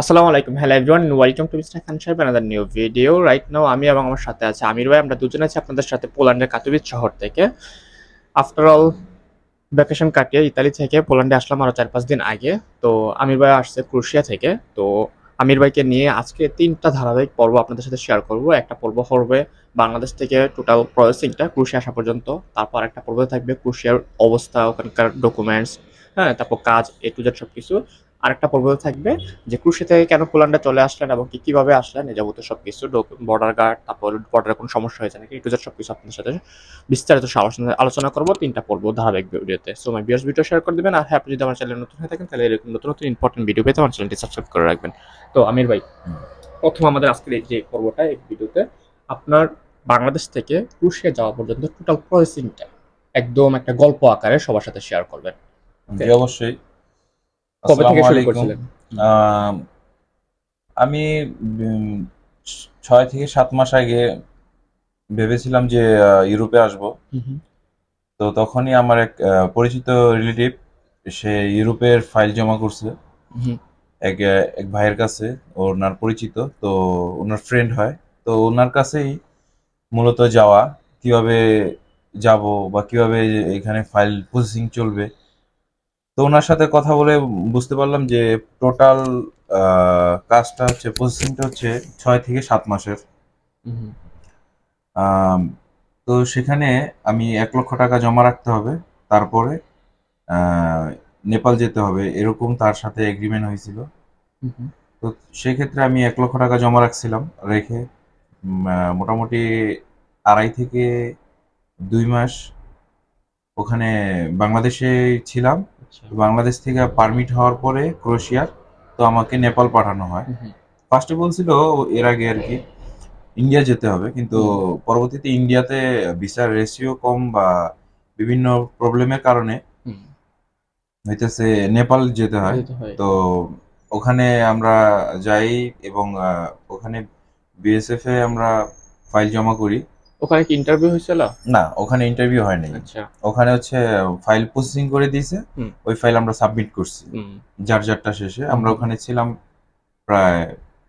আসসালামু আলাইকুম। Hello everyone welcome to mister Khan Saheb another new video right now আমি এবং আমার সাথে আছে আমির ভাই। আমরা দুজন আছি আপনাদের সাথে পোল্যান্ডের কাতুবিজ শহর থেকে। আফটার অল ভ্যাকেশন কাটিয়ে ইতালি থেকে পোল্যান্ডে আসলাম আরও চার পাঁচ দিন আগে। তো আমির ভাই আসছে ক্রোশিয়া থেকে। তো আমির ভাইকে নিয়ে আজকে তিনটা ধারাবাহিক পর্ব আপনাদের সাথে শেয়ার করব। একটা পর্ব হবে বাংলাদেশ থেকে টোটাল প্রসেসিংটা ক্রুশিয়া আসা পর্যন্ত। তারপর একটা পর্ব থাকবে ক্রুশিয়ার অবস্থা, ওখানকার ডকুমেন্টস হ্যাঁ তারপর কাজ এ টু জেড সব কিছু আরেকটা পর্ব থাকবে যে ক্রুশি থেকে কেন পোল্যান্ডে চলে আসলেন এবং কি কীভাবে আসলেন এ যাবতীয় সব কিছু বর্ডার গার্ড তারপর বর্ডারে কোনো সমস্যা হয়েছে নাকি একটু সব কিছু আপনার সাথে বিস্তারিত আলোচনা আলোচনা করব। তিনটা পর্ব ধারাবাহিক ভিডিওতে। So my viewers video share করে দেবেন। আর হ্যাঁ আপনি যদি আমার চ্যানেল নতুন হয়ে থাকেন তাহলে এরকম নতুন নতুন ইম্পর্টেন্ট ভিডিও পেতে আমার চ্যানেলটি সাবস্ক্রাইব করে রাখবেন। তো আমির ভাই প্রথম আমাদের আজকের এই যে পর্বটা এই ভিডিওতে আপনার বাংলাদেশ থেকে ক্রুশিয়া যাওয়া পর্যন্ত টোটাল প্রসেসিংটা একদম একটা গল্প আকারে সবার সাথে শেয়ার করবেন। অবশ্যই। কবে থেকে শুরু। করছিলেন? আম, ছয় থেকে সাত মাস আগে ভেবেছিলাম যে ইউরোপে আসব। তো তখনই আমার এক পরিচিত রিলেটিভ সে ইউরোপের ফাইল জমা করছে। এক এক ভাইয়ের কাছে ওনার পরিচিত তো ওনার ফ্রেন্ড হয়। তো ওনার কাছেই মূলত যাওয়া কীভাবে যাব বা কীভাবে এখানে ফাইল প্রসেসিং চলবে। তো ওনার সাথে কথা বলে বুঝতে পারলাম যে টোটাল কাজটা হচ্ছে প্রসেসিংটা হচ্ছে ছয় থেকে সাত মাসের। তো সেখানে আমি এক লক্ষ টাকা জমা রাখতে হবে তারপরে নেপাল যেতে হবে এরকম তার সাথে এগ্রিমেন্ট হয়েছিল। তো সেক্ষেত্রে আমি এক লক্ষ টাকা জমা রাখছিলাম রেখে মোটামুটি আড়াই থেকে দুই মাস ওখানে বাংলাদেশে ছিলাম। আচ্ছা। বাংলাদেশ থেকে পারমিট হওয়ার পরে ক্রোয়েশিয়ার তো আমাকে নেপাল পাঠানো হয়। ফার্স্টে বলছিল এর আগে আর কি ইন্ডিয়া যেতে হবে। কিন্তু পরবর্তীতে ইন্ডিয়াতে ভিসার রেশিও কম বা বিভিন্ন প্রবলেমের কারণে হইতেছে নেপাল যেতে হয়। তো ওখানে আমরা যাই এবং ওখানে বিএসএফ এ আমরা ফাইল জমা করি। ওখানে কি ইন্টারভিউ হয়েছিল? না ওখানে ইন্টারভিউ হয়নি। আচ্ছা। ওখানে হচ্ছে ফাইল প্রসেসিং করে দিয়েছে। ওই ফাইল আমরা সাবমিট করছি। যার যারটা শেষে। আমরা ওখানে ছিলাম প্রায়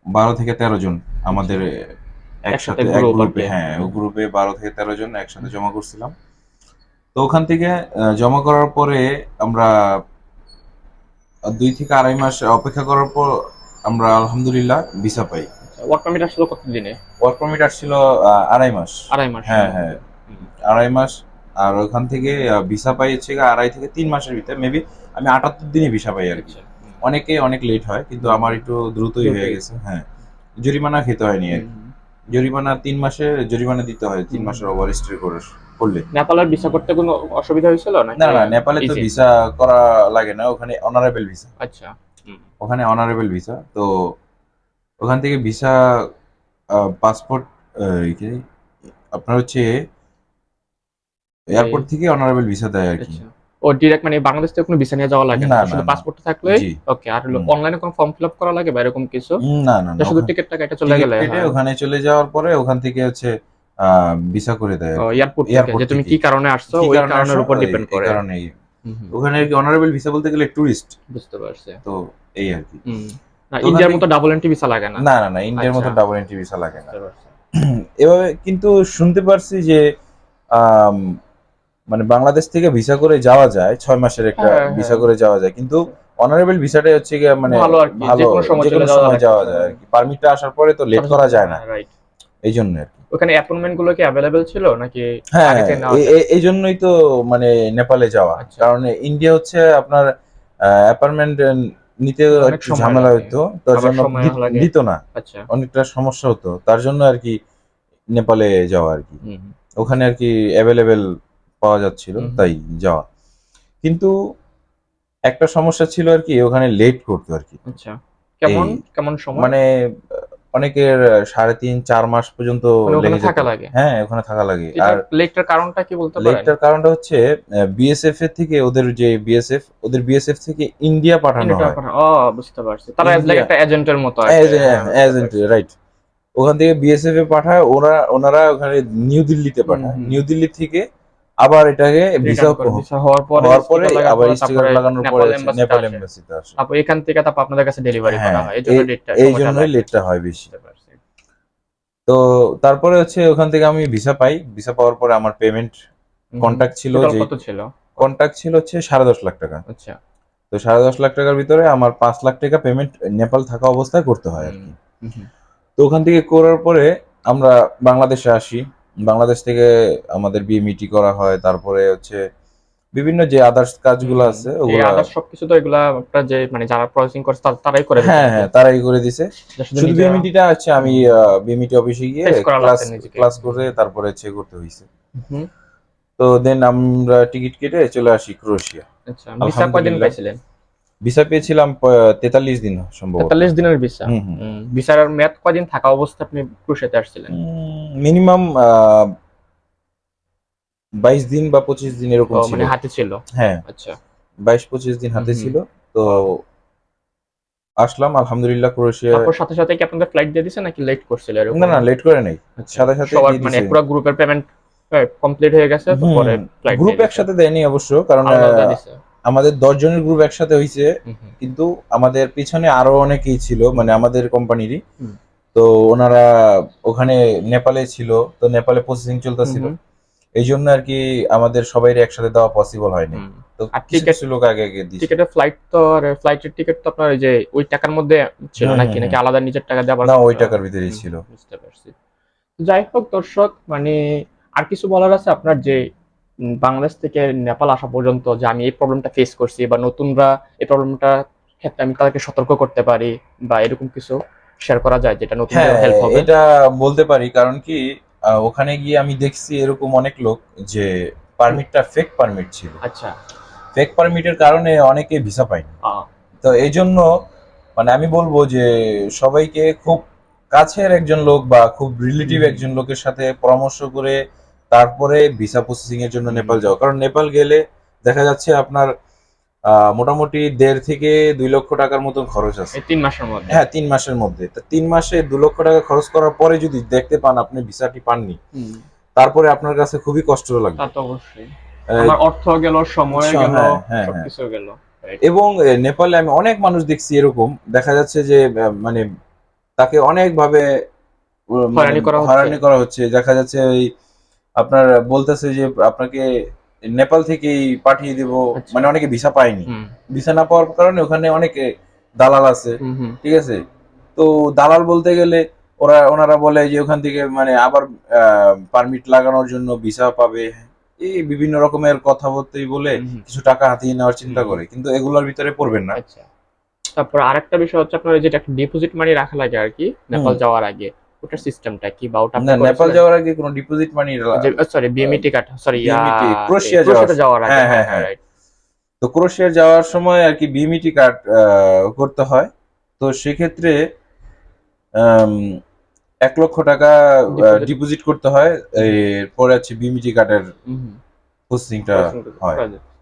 বারো থেকে তেরো জন আমাদের একসাথে এক গ্রুপে হ্যাঁ ওই গ্রুপে বারো থেকে তেরো জন একসাথে জমা করছিলাম। তো ওখান থেকে জমা করার পরে আমরা দুই থেকে আড়াই মাস অপেক্ষা করার পর আমরা আলহামদুলিল্লাহ ভিসা পাই। ওয়ার্ক পারমিট আসলো কত দিনে ওয়ার্ক পারমিট আসছিল আড়াই মাস। আড়াই মাস। হ্যাঁ হ্যাঁ। আড়াই মাস আর ওখান থেকে ভিসা পাই হচ্ছে আড়াই থেকে তিন মাসের ভিতরে। মেবি আমি আটাত্তর দিনে ভিসা পাই আর কি। আচ্ছা। অনেকে অনেক লেট হয় কিন্তু আমার একটু দ্রুতই হয়ে গেছে হ্যাঁ। জরিমানা খেতে হয়নি আর জরিমানা তিন মাসের জরিমানা দিতে হয় তিন মাসের ওভার স্টে করে করলে। নেপালের ভিসা করতে কোনো অসুবিধা হয়েছিল নাকি? না না নেপালে তো ভিসা করা লাগে না ওখানে অনারেবল ভিসা আচ্ছা। ওখানে অনারেবল ভিসা তো ওখান থেকে ভিসা পাসপোর্ট আপনার হচ্ছে এয়ারপোর্ট থেকে অনারেবল ভিসা দেয় আর কি। আচ্ছা। ও ডিরেক্ট মানে বাংলাদেশ থেকে কোনো ভিসা নিয়ে যাওয়া লাগে না, শুধু পাসপোর্ট থাকলে? ওকে আর হলো অনলাইনে কোনো ফর্ম ফিল আপ করা লাগে বা এরকম কিছু? না না না শুধু ওখানে- টিকিট টাকা এটা চলে গেলে হ্যাঁ। কেটে ওখানে চলে যাওয়ার পরে ওখান থেকে হচ্ছে ভিসা করে দেয় এয়ারপোর্ট থেকে যে তুমি কি কারণে আসছো ওই কারণের উপর ডিপেন্ড করে। হুম, ওখানে কি অনারেবল ভিসা বলতে গেলে টুরিস্ট বুঝতে পারছি। তো এই আর কি। না ইন্ডিয়ার মতো ডাবল এন্ট্রি ভিসা লাগে না। না না না ইন্ডিয়ার মতো। ডাবল এন্ট্রি ভিসা লাগে না। এভাবে কিন্তু শুনতে পারছি যে মানে বাংলাদেশ থেকে ভিসা করে যাওয়া যায় ছয় মাসের একটা হ্যাঁ, হ্যাঁ। ভিসা করে যাওয়া যায় কিন্তু অনারেবল ভিসাটাই হচ্ছে গিয়ে মানে ভালো আর কি, ভালো যেকোনো সময় চলে যাওয়া যায়। আর কি। পারমিটটা আসার পরে তো লেট করা যায় না। রাইট এই জন্য আর কি। ওখানে অ্যাপয়েন্টমেন্টগুলো কি অ্যাভেলেবেল ছিল নাকি হ্যাঁ এ- এই জন্যই তো মানে নেপালে যাওয়া। আচ্ছা। কারণ ইন্ডিয়া হচ্ছে আপনার অ্যাপার্টমেন্ট নিতে একটু ঝামেলা। হতো তার জন্য। দিত না। আচ্ছা। অনেকটা সমস্যা হতো। তার জন্য আর কি নেপালে যাওয়া আর কি। ওখানে আর কি অ্যাভেলেবেল পাওয়া যাচ্ছিল তাই যাওয়া। কিন্তু একটা সমস্যা ছিল আর কি ওখানে লেট করতো আর কি। আচ্ছা। কেমন? কেমন সময়? মানে অনেকের সাড়ে তিন চার মাস পর্যন্ত মানে লেগে থাকা লাগে? হ্যাঁ ওখানে থাকা লাগে। আর লেটটার কারণটা কি বলতে লেটটার কারণটা হচ্ছে বিএসএফ এর থেকে ওদের যে বিএসএফ ওদের বিএসএফ থেকে ইন্ডিয়া পাঠানো হয়। ও বুঝতে পারছি। তারা একটা এজেন্টের মতো কি। হ্যাঁ, এজেন্ট রাইট ওখান থেকে বিএসএফ এ পাঠায় ওরা ওনারা ওখানে নিউ দিল্লিতে পাঠায়। নিউ দিল্লি থেকে আবার এটাকে ভিসা হওয়ার পরে হওয়ার পরে আবার স্টিকার লাগানোর পরে নেপাল। এম্বাসিতে আসে। তারপর এখান থেকে তারপর আপনাদের কাছে ডেলিভারি করা হ্যাঁ, হয় এই জন্যই লেটটা হয় বেশি। তো তারপরে হচ্ছে ওখান থেকে আমি ভিসা পাই। ভিসা পাওয়ার পরে আমার পেমেন্ট কন্ট্যাক্ট ছিল যে কত ছিল? কন্ট্যাক্ট ছিল হচ্ছে সাড়ে দশ লাখ টাকা। আচ্ছা। তো সাড়ে দশ লাখ টাকার ভিতরে আমার পাঁচ লাখ টাকা পেমেন্ট নেপাল থাকা অবস্থায় করতে হয় আর কি। তো ওখান থেকে করার পরে আমরা বাংলাদেশে আসি। বাংলাদেশ থেকে আমাদের বিএমইটি করা হয় তারপরে হচ্ছে বিভিন্ন যে আদার্স কাজগুলো আছে ওগুলো আদার্স সবকিছু তো এগুলা আপনার যে মানে যারা প্রসেসিং করছে তারা- তারাই করে হ্যাঁ হ্যাঁ তারাই করে দিছে। শুধু বিএমইটিটা হচ্ছে আমি বিএমইটি অফিসে গিয়ে ক্লাস ক্লাস করে তারপরে চেক করতে হুম, তো দেন আমরা টিকিট কেটে চলে আসি ক্রোয়েশিয়া আচ্ছা ভিসা কয়দিন। পাইছিলেন? ভিসা পেয়েছিলাম তেতাল্লিশ দিন সম্ভবত। তেতাল্লিশ দিনের ভিসা। ভিসার মেয়াদ কয়দিন থাকা অবস্থা আপনি ক্রুশেতে আসছিলেন? মিনিমাম বাইশ দিন বা পঁচিশ দিন এরকম মানে হাতে ছিল? হ্যাঁ। আচ্ছা। বাইশ পঁচিশ দিন হাতে। ছিল। তো আসলাম আলহামদুলিল্লাহ ক্রোয়েশিয়া তারপর সাথে সাথে কি আপনাদের ফ্লাইট দিয়ে দিছে নাকি লেট করছিল এরকম? না না লেট করে নাই। আচ্ছা। সাথে সাথে মানে পুরো গ্রুপের পেমেন্ট কমপ্লিট হয়ে গেছে তো পরে ফ্লাইট গ্রুপ একসাথে দেয়নি অবশ্য কারণ আমাদের দশ জনের গ্রুপ একসাথে হয়েছে কিন্তু আমাদের পিছনে আরও অনেকেই ছিল মানে আমাদের কোম্পানিরই তো ওনারা ওখানে নেপালে ছিল তো নেপালে প্রসেসিং চলতেছিল। এই জন্য আর কি আমাদের সবাই একসাথে দেওয়া পসিবল হয়নি। তো কিছু লোক আগে আগে দিয়েছে। টিকেটের ফ্লাইট তো আর ফ্লাইটের টিকিট তো আপনার ওই যে ওই টাকার মধ্যে ছিল নাকি? নাকি আলাদা নিজের টাকা আবার না ওই টাকার ভিতরেই ছিল। বুঝতে পারছি। যাই হোক দর্শক মানে আর কিছু বলার আছে? আপনার যে বাংলাদেশ থেকে নেপাল আসা পর্যন্ত যে আমি এই প্রবলেমটা ফেস করছি বা নতুনরা এই প্রবলেমটা ক্ষেত্রে আমি তাদেরকে সতর্ক করতে পারি বা এরকম কিছু শেয়ার করা যায় যেটা নতুন হ্যাঁ হেল্প হবে। এটা বলতে পারি। কারণ কি ওখানে গিয়ে আমি দেখছি এরকম অনেক লোক যে পারমিটটা ফেক পারমিট ছিল। আচ্ছা। ফেক পারমিটের কারণে অনেকে ভিসা পায়নি। তো এই জন্য মানে আমি বলব যে সবাইকে খুব কাছের একজন লোক বা খুব রিলেটিভ একজন লোকের সাথে পরামর্শ করে তারপরে ভিসা প্রসেসিং এর জন্য নেপাল যাওয়া। কারণ নেপাল গেলে দেখা যাচ্ছে আপনার মোটামুটি দেড় থেকে দুই লক্ষ টাকার মতন খরচ আছে। তিন মাসের মধ্যে? হ্যাঁ তিন মাসের মধ্যে। তো তিন মাসে দু লক্ষ টাকা খরচ করার পরে যদি দেখতে পান আপনি ভিসাটি পাননি তারপরে আপনার কাছে খুবই কষ্ট লাগবে। তা তো অবশ্যই। আমার অর্থ গেল সময় হ্যাঁ, গেল হ্যাঁ, হ্যাঁ। সবকিছু গেল। এবং নেপালে আমি অনেক মানুষ দেখছি এরকম। দেখা যাচ্ছে যে মানে তাকে অনেক ভাবে উম, মানে। হয়রানি করা হচ্ছে। দেখা যাচ্ছে ওই আপনার বলতেছে যে আপনাকে নেপাল থেকেই পাঠিয়ে দেব। আচ্ছা। মানে অনেকে ভিসা পায়নি। ভিসা না পাওয়ার কারণে ওখানে অনেকে দালাল আছে। ঠিক আছে? তো দালাল বলতে গেলে ওরা ওনারা বলে যে ওখান থেকে মানে আবার পারমিট লাগানোর জন্য ভিসা পাবে। এই বিভিন্ন রকমের কথাবার্তাই বলে হুম, হুম। কিছু টাকা হাতিয়ে নেওয়ার চিন্তা করে। কিন্তু এগুলোর ভিতরে পড়বেন না। আচ্ছা। তারপর আরেকটা বিষয় হচ্ছে আপনার যেটা একটা ডিপোজিট মানি রাখা লাগে আর কি নেপাল যাওয়ার আগে। ওটার সিস্টেমটা কি বা ওটা না নেপাল যাওয়ার আগে কোনো deposit money sorry BMET card sorry Croatia যাওয়ার- আগে হ্যাঁ, হ্যাঁ হ্যাঁ, রাইট তো ক্রোশিয়া যাওয়ার সময় আর কি বিএমইটি কার্ড করতে হয়। তো সেক্ষেত্রে এক লক্ষ টাকা ডিপোজিট করতে হয়। এরপরে আছে বিএমইটি কার্ডের প্রসেসিংটা হয়।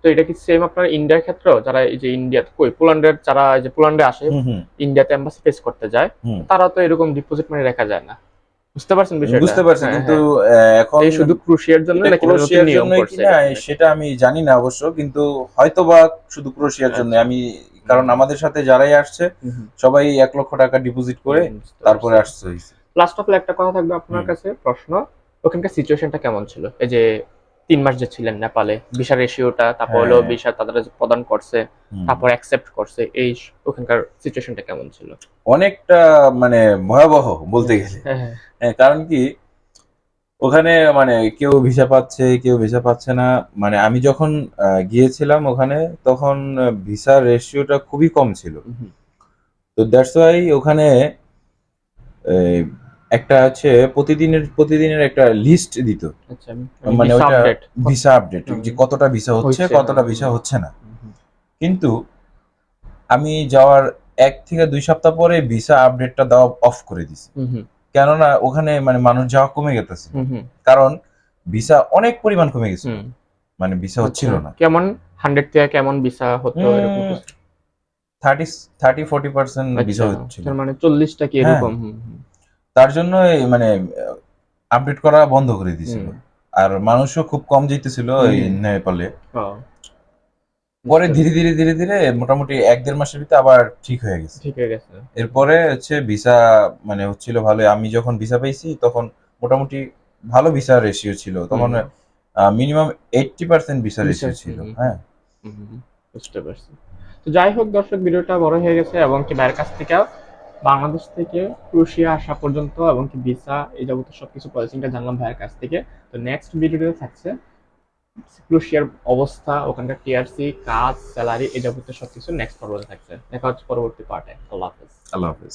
তো এটা কি সেম আপনার ইন্ডিয়ার ক্ষেত্রেও? যারা এই যে ইন্ডিয়া কই পোল্যান্ডের যারা এই যে পোল্যান্ডে আসে ইন্ডিয়াতে এম্বাসি ফেস করতে যায় তারা তো এরকম ডিপোজিট মানে রাখা যায় না। বুঝতে পারছেন বিষয়টা? বুঝতে পারছি হ্যাঁ, কিন্তু হ্যাঁ। এখন এই শুধু ক্রুশিয়ার জন্য নাকি নিয়ম করছে কিনা সেটা আমি জানি না অবশ্য কিন্তু হয়তোবা শুধু ক্রোয়েশিয়ার জন্য আচ্ছা। আমি কারণ আমাদের সাথে যারাই আসছে সবাই এক লক্ষ টাকা ডিপোজিট করে তারপরে আসছে। লাস্ট অফ একটা কথা থাকবে আপনার কাছে প্রশ্ন। ওখানকার সিচুয়েশনটা কেমন ছিল? এই যে তিন মাস যে ছিলেন নেপালে ভিসা রেশিওটা তারপর হলো হ্যাঁ। ভিসা তাদের প্রদান করছে তারপর অ্যাকসেপ্ট করছে এই ওখানকার সিচুয়েশনটা কেমন ছিল? অনেকটা মানে ভয়াবহ বলতে গেলে। হ্যাঁ, কারণ কি ওখানে মানে কেউ ভিসা পাচ্ছে কেউ ভিসা পাচ্ছে না। মানে আমি যখন গিয়েছিলাম ওখানে তখন ভিসা রেশিওটা খুবই কম ছিল। তো দ্যাটস ওয়াই ওখানে একটা হচ্ছে প্রতিদিনের প্রতিদিনের একটা লিস্ট দিত। আচ্ছা মানে ওটা ভিসা আপডেট যে কতটা ভিসা হচ্ছে কতটা ভিসা হচ্ছে না। কিন্তু আমি যাওয়ার এক থেকে দুই সপ্তাহ পরে ভিসা আপডেটটা দেওয়া অফ করে দিছি। কেননা ওখানে মানে মানুষ যাওয়া কমে গেছে কারণ ভিসা অনেক পরিমাণ কমে গেছে। মানে ভিসা হচ্ছিল আচ্ছা, না। কেমন? হান্ড্রেড থেকে কেমন ভিসা হতো? Thirty thirty forty percent visa হচ্ছিল। মানে চল্লিশটা কি হ্যাঁ। এরকম হুম, তার জন্য মানে আপডেট করা বন্ধ করে দিয়েছিল। আর মানুষও খুব কম যেতেছিল এই নেপালে। পরে ধীরে ধীরে ধীরে ধীরে মোটামুটি এক দেড় মাসের ভিতরে আবার ঠিক হয়ে গেছে। ঠিক হয়ে গেছে। এরপরে হচ্ছে ভিসা মানে হচ্ছিল ভালো। আমি যখন ভিসা পেয়েছি তখন মোটামুটি ভালো ভিসা রেশিও ছিল। তখন minimum eighty percent visa ratio ছিল হ্যাঁ। বুঝতে পারছি। তো যাই হোক দর্শক ভিডিওটা বড় হয়ে গেছে এবং কি ভাইয়ের কাছ থেকে বাংলাদেশ থেকে ক্রোশিয়া আসা পর্যন্ত এবং কি ভিসা এই যাবতীয় সবকিছু প্রসেসিংটা জানলাম ভাইয়ের কাছ থেকে। তো নেক্সট ভিডিওতে থাকছে ক্রোশিয়ার অবস্থা, ওখানকার টিআরসি কাজ স্যালারি এই যাবতীয় সবকিছু নেক্সট পর্বতে থাকছে। দেখা হচ্ছে পরবর্তী পার্টে আল্লাহ হাফিজ। আল্লাহ হাফেজ।